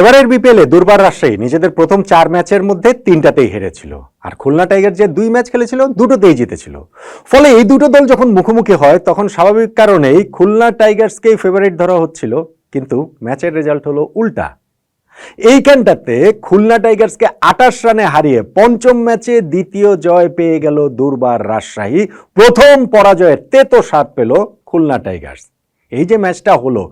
এবারের বিপিএলে দুর্বার রাজশাহী নিজেদের প্রথম চার ম্যাচের মধ্যে তিনটাতেই হেরেছিল। আর খুলনা টাইগার যে দুই ম্যাচ খেলেছিল, দুটোতেই জিতেছিল। ফলে এই দুটো দল যখন মুখোমুখি হয়, তখন স্বাভাবিক কারণেই খুলনা টাইগার্সকেই ফেভারিট ধরা হচ্ছিল, কিন্তু ম্যাচের রেজাল্ট হলো উল্টা। এই এইখানটাতে খুলনা টাইগার্সকে আটাশ রানে হারিয়ে পঞ্চম ম্যাচে দ্বিতীয় জয় পেয়ে গেল দুর্বার রাজশাহী। প্রথম পরাজয়ের তেতো স্বাদ পেল খুলনা টাইগার্স। এই যে ম্যাচটা হলো,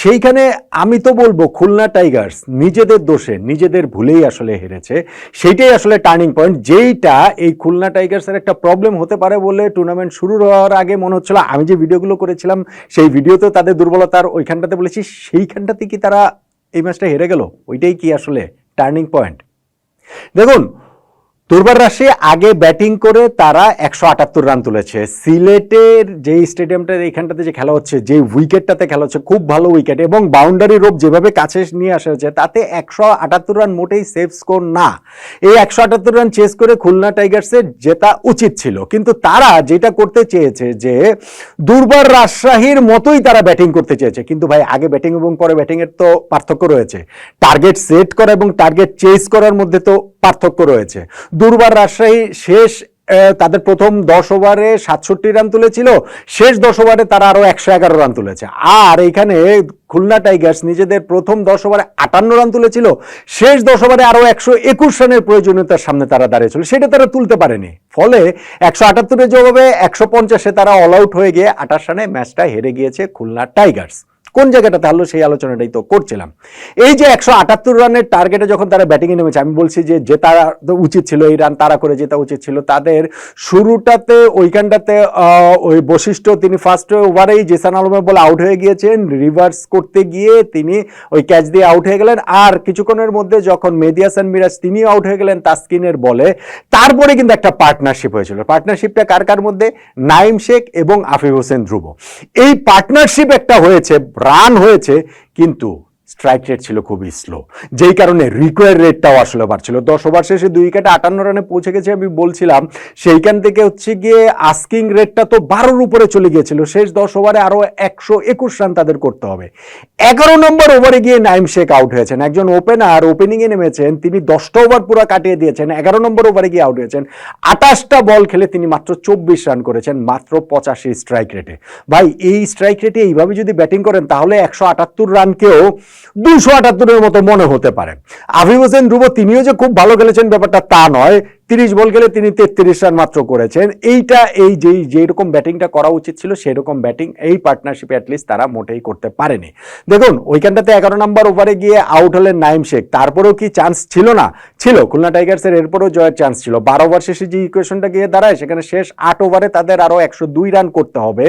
সেইখানে আমি তো বলব খুলনা টাইগার্স নিজেদের দোষে, নিজেদের ভুলেই আসলে হেরেছে। সেইটাই আসলে টার্নিং পয়েন্ট। যেইটা এই খুলনা টাইগার্সের একটা প্রবলেম হতে পারে বলে টুর্নামেন্ট শুরু হওয়ার আগে মনে হচ্ছিল। আমি যে ভিডিওগুলো করেছিলাম, সেই ভিডিওতেও তাদের দুর্বলতার ওইখানটাতে বলেছি, সেইখানটাতে কি তারা এই ম্যাচটা হেরে গেল? ওইটাই কি আসলে টার্নিং পয়েন্ট? দেখুন দুর্বার রাশি আগে ব্যাটিং করে তারা একশো আটাত্তর রান তুলেছে। সিলেটের যে স্টেডিয়ামটার এইখানটাতে যে খেলা হচ্ছে যে উইকেটটাতে খেলা হচ্ছে, খুব ভালো উইকেট এবং বাউন্ডারি রোপ যেভাবে কাছে নিয়ে আসা হয়েছে, তাতে একশো আটাত্তর রান মোটেই সেফ স্কোর না। এই একশো আটাত্তর রান চেস করে খুলনা টাইগার্সের জেতা উচিত ছিল। কিন্তু তারা যেটা করতে চেয়েছে যে, দুর্বার রাজশাহীর মতোই তারা ব্যাটিং করতে চেয়েছে। কিন্তু ভাই, আগে ব্যাটিং এবং পরে ব্যাটিংয়ের তো পার্থক্য রয়েছে। টার্গেট সেট করা এবং টার্গেট চেস করার মধ্যে তো পার্থক্য রয়েছে। দুর্বার রাজশাহী শেষ তাদের প্রথম দশ ওভারে সাতষট্টি রান তুলেছিল। শেষ দশ ওভারে তারা আরও একশো এগারো রান তুলেছে। আর এখানে খুলনা টাইগার্স নিজেদের প্রথম দশ ওভারে আটান্ন রান তুলেছিল। শেষ দশ ওভারে আরও একশো একুশ রানের প্রয়োজনীয়তার সামনে তারা দাঁড়িয়েছিল। সেটা তারা তুলতে পারেনি। ফলে একশো আটাত্তরের জবাবে একশো পঞ্চাশে তারা অল আউট হয়ে গিয়ে আঠাশ রানে ম্যাচটা হেরে গিয়েছে খুলনা টাইগার্স। কোন জায়গাটা তাহলে সেই আলোচনাটাই তো করছিলাম। এই যে একশো আটাত্তর রানের টার্গেটে যখন তারা ব্যাটিংয়ে নেমেছে, আমি বলছি যে জেতা উচিত ছিল, এই রান তারা করে জেতা উচিত ছিল। তাদের শুরুটাতে ওইখানটাতে ওই বৈশিষ্ট্য তিনি ফার্স্ট ওভারেই জেসান আলমের বলে আউট হয়ে গিয়েছেন। রিভার্স করতে গিয়ে তিনি ওই ক্যাচ দিয়ে আউট হয়ে গেলেন। আর কিছুক্ষণের মধ্যে যখন মেহেদি হাসান মিরাজ তিনিও আউট হয়ে গেলেন তাসকিনের বলে, তারপরে কিন্তু একটা পার্টনারশিপ হয়েছিল। পার্টনারশিপটা কার কার মধ্যে? নাইম শেখ এবং আফিফ হোসেন ধ্রুব। এই পার্টনারশিপ একটা হয়েছে রান হয়েছে কিন্তু স্ট্রাইক রেট ছিল খুবই স্লো যেই কারণে রিকোয়ার রেটটাও আসলে বাড়ছিল। দশ ওভার শেষে দুই উইকেটে আটান্ন রানে পৌঁছে গেছে আমি বলছিলাম। সেইখান থেকে হচ্ছে গিয়ে আস্কিং রেটটা তো বারোর উপরে চলে গিয়েছিল। শেষ দশ ওভারে আরও একশো একুশ রান তাদের করতে হবে। এগারো নম্বর ওভারে গিয়ে নাইম শেখ আউট হয়েছেন। একজন ওপেনার ওপেনিংয়ে নেমেছেন, তিনি দশটা ওভার পুরো কাটিয়ে দিয়েছেন। এগারো নম্বর ওভারে গিয়ে আউট হয়েছেন। আঠাশটা বল খেলে তিনি মাত্র চব্বিশ রান করেছেন, মাত্র পঁচাশি স্ট্রাইক রেটে ভাই, এই স্ট্রাইক রেটে এইভাবে যদি ব্যাটিং করেন, তাহলে একশো আটাত্তর রানকেও দুশো আটাত্তরের মতো মনে হতে পারে। আফিফ হোসেন ধ্রুব তিনিও যে খুব ভালো খেলেছেন ব্যাপারটা তা নয়। তিরিশ বল গেলে তিনি তেত্রিশ রান মাত্র করেছেন। এইটা এই যেই যেরকম ব্যাটিংটা করা উচিত ছিল সেই রকম ব্যাটিং এই পার্টনারশিপে অ্যাটলিস্ট তারা মোটেই করতে পারেনি। দেখুন, ওইখানটাতে এগারো নম্বর ওভারে গিয়ে আউট হলেন নাইম শেখ। তারপরেও কি চান্স ছিল না? ছিল। খুলনা টাইগার্সের এরপরেও জয়ের চান্স ছিল। বারো ওভার শেষে যে ইকুয়েশনটা গিয়ে দাঁড়ায়, সেখানে শেষ আট ওভারে তাদের আরও একশো দুই রান করতে হবে।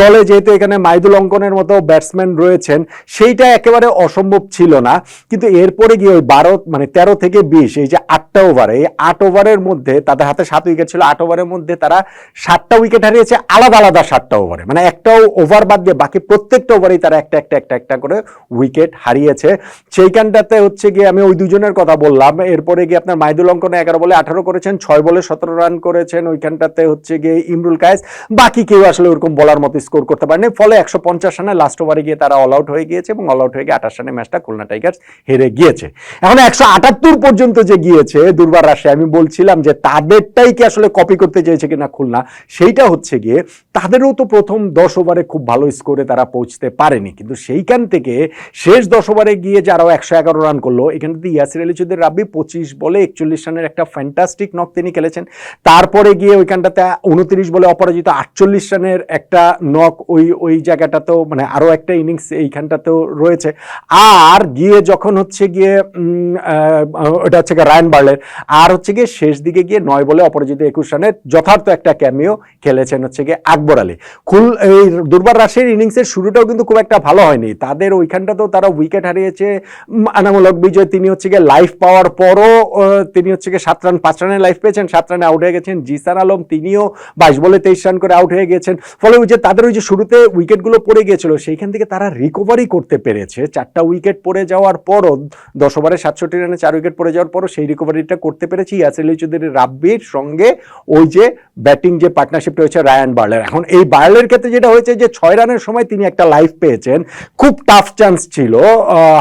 দলে যেহেতু এখানে মাইদুল অঙ্কনের মতো ব্যাটসম্যান রয়েছেন, সেইটা একেবারে অসম্ভব ছিল না। কিন্তু এরপরে গিয়ে ওই বারো মানে তেরো থেকে বিশ, এই যে আটটা ওভারে, এই আট ওভারের মধ্যে, তাদের হাতে সাত উইকেট ছিল, আট ওভারের মধ্যে তারা সাতটা উইকেট হারিয়েছে, আলাদা আলাদা সাতটা ওভারে। মানে একটাও ওভার বাদ দিয়ে বাকি প্রত্যেকটা ওভারেই তারা একটা একটা একটা একটা করে উইকেট হারিয়েছে। সেইখানটাতে হচ্ছে গিয়ে আমি ওই দুজনের কথা বললাম। এরপরে গিয়ে আপনার মাইদুল অঙ্কনে এগারো বলে আঠারো করেছেন, ছয় বলে সতেরো রান করেছেন, ওইখানটাতে হচ্ছে গিয়ে ইমরুল কায়েস। বাকি কেউ আসলে ওরকম বলার মতো স্কোর করতে পারেনি, ফলে একশো পঞ্চাশ রানে লাস্ট ওভারে গিয়ে তারা অল আউট হয়ে গিয়েছে এবং অল আউট হয়ে গিয়ে আঠাশ রানে ম্যাচটা খুলনা টাইগার্স হেরে গিয়েছে। এখন একশো আটাত্তর পর্যন্ত যে গিয়েছে দুর্বার রাশে আমি বলছিলাম যে তাদেরটাই কি আসলে কপি করতে চেয়েছে কিনা খুলনা, সেইটা হচ্ছে গিয়ে তাদেরও তো প্রথম দশ ওভারে খুব ভালো স্কোরে তারা পৌঁছতে পারেনি। কিন্তু সেইখান থেকে শেষ দশ ওভারে গিয়ে যারাও একশো এগারো রান করল, এখানে তো ইয়াসির আলী চৌধুরী রাব্বি পঁচিশ বলে একচল্লিশ রানের একটা ফ্যান্টাস্টিক নক তিনি খেলেছেন। তারপরে গিয়ে ওইখানটাতে উনত্রিশ বলে অপরাজিত আটচল্লিশ রানের একটা নক ওই ওই জায়গাটাতেও মানে আরও একটা ইনিংস এইখানটাতেও রয়েছে। আর গিয়ে যখন হচ্ছে গিয়ে ওটা হচ্ছে গিয়ে রায়ন বার্লের, আর হচ্ছে গিয়ে শেষ দিকে গিয়ে নয় বলে অপরাজিত একুশ রানের যথার্থ একটা ক্যামিও খেলেছেন হচ্ছে গিয়ে আকবর আলী। খুল এই দুর্বার রাশির ইনিংসের শুরুটাও কিন্তু খুব একটা ভালো হয়নি। তাদের ওইখানটাতেও তারা উইকেট হারিয়েছে। আনামূলক বিজয়, তিনি হচ্ছে গিয়ে লাইফ পাওয়ার পরও তিনি হচ্ছে গিয়ে সাত রান পাঁচ রানের লাইফ পেয়েছেন, সাত রানে আউট হয়ে গেছেন। জিসান আলম, তিনিও বাইশ বলে তেইশ রান করে আউট হয়ে গেছেন। ফলে ওই যে তাদের ওই যে শুরুতে উইকেটগুলো পড়ে গিয়েছিল, সেইখান থেকে তারা রিকভারি করতে পেরেছে। চারটা উইকেট পড়ে যাওয়ার পরও, দশ ওভারে সাতষট্টি রানে চার উইকেট পড়ে যাওয়ার পরও সেই রিকভারিটা করতে পেরেছে। ইয়াসির চৌধুরী রাব্বির সঙ্গে ওই যে ব্যাটিং যে পার্টনারশিপটা হয়েছে রায়ান বার্লার। এখন এই বার্লের ক্ষেত্রে যেটা হয়েছে যে ছয় রানের সময় তিনি একটা লাইফ পেয়েছেন। খুব টাফ চান্স ছিল।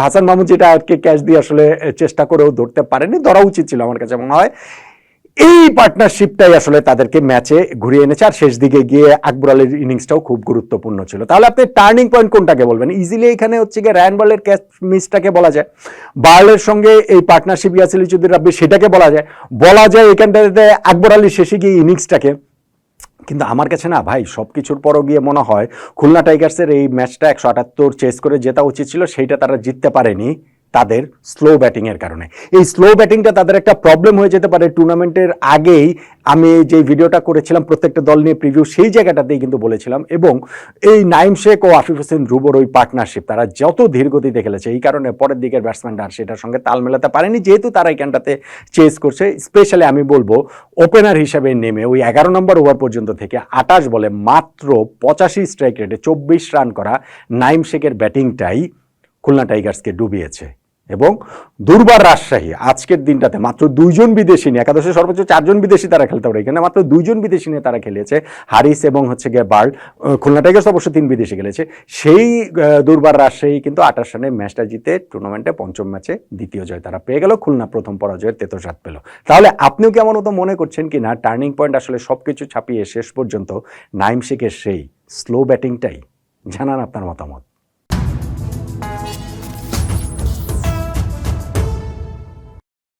হাসান মাহমুদ যেটা আজকে ক্যাচ দিয়ে আসলে চেষ্টা করেও ধরতে পারেনি, ধরা উচিত ছিল আমার কাছে মনে হয়। এই পার্টনারশিপটাই আসলে তাদেরকে ম্যাচে ঘুরিয়ে এনেছে। আর শেষ দিকে গিয়ে আকবর আলীর ইনিংসটাও খুব গুরুত্বপূর্ণ ছিল। তাহলে আপনি টার্নিং পয়েন্ট কোনটাকে বলবেন? ইজিলি এখানে হচ্ছে গিয়ে রায়ান বলের ক্যাচ মিসটাকে বলা যায়। বার্লের সঙ্গে এই পার্টনারশিপ ইয়াসিল চৌধুরী রাব্বি সেটাকে বলা যায়। বলা যায় এখানটাতে আকবর আলী শেষে গিয়ে ইনিংসটাকে কিন্তু আমার কাছে না ভাই সব কিছুর পরও গিয়ে মনে হয় খুলনা টাইগার্সের এই ম্যাচটা একশো আটাত্তর চেস করে জেতা উচিত ছিল, সেইটা তারা জিততে পারেনি। তাদের স্লো ব্যাটিংয়ের কারণে। এই স্লো ব্যাটিংটা তাদের একটা প্রবলেম হয়ে যেতে পারে টুর্নামেন্টের আগেই। আমি যে ভিডিওটা করেছিলাম, প্রত্যেকটা দল নিয়ে প্রিভিউ সেই জায়গাটাতেই কিন্তু বলেছিলাম। এবং এই নাইম শেখ ও আফিফ হোসেন ধ্রুবর ওই পার্টনারশিপ তারা যত ধীর গতিতে খেলেছে, এই কারণে পরের দিকের ব্যাটসম্যানরা আর সেটার সঙ্গে তাল মেলাতে পারেনি। যেহেতু তারা এখানটাতে চেস করছে স্পেশালি আমি বলব ওপেনার হিসেবে নেমে ওই এগারো নম্বর ওভার পর্যন্ত থেকে আটাশ বলে মাত্র পঁচাশি স্ট্রাইক রেটে চব্বিশ রান করা নাইম শেখের ব্যাটিংটাই খুলনা টাইগার্সকে ডুবিয়েছে। এবং দুর্বার রাজশাহী, আজকের দিনটাতে মাত্র দুইজন বিদেশি নিয়ে, একাদশে সর্বোচ্চ চারজন বিদেশি তারা খেলতে পারে। এখানে মাত্র দুইজন বিদেশি নিয়ে তারা খেলেছে। হারিস এবং হচ্ছে গিয়ে বার্ড খুলনা টাইগার্স অবশ্য তিন বিদেশি খেলেছে। সেই দুর্বার রাজশাহী কিন্তু আঠাশ রানে ম্যাচটা জিতে টুর্নামেন্টে পঞ্চম ম্যাচে দ্বিতীয় জয় তারা পেয়ে গেল। খুলনা প্রথম পরাজয়ের তেতো সাত পেল। তাহলে আপনিও কেমন মতো মনে করছেন কি না? টার্নিং পয়েন্ট আসলে সব কিছু ছাপিয়ে শেষ পর্যন্ত নাইম শেখের সেই স্লো ব্যাটিংটাই? জানান আপনার মতামত।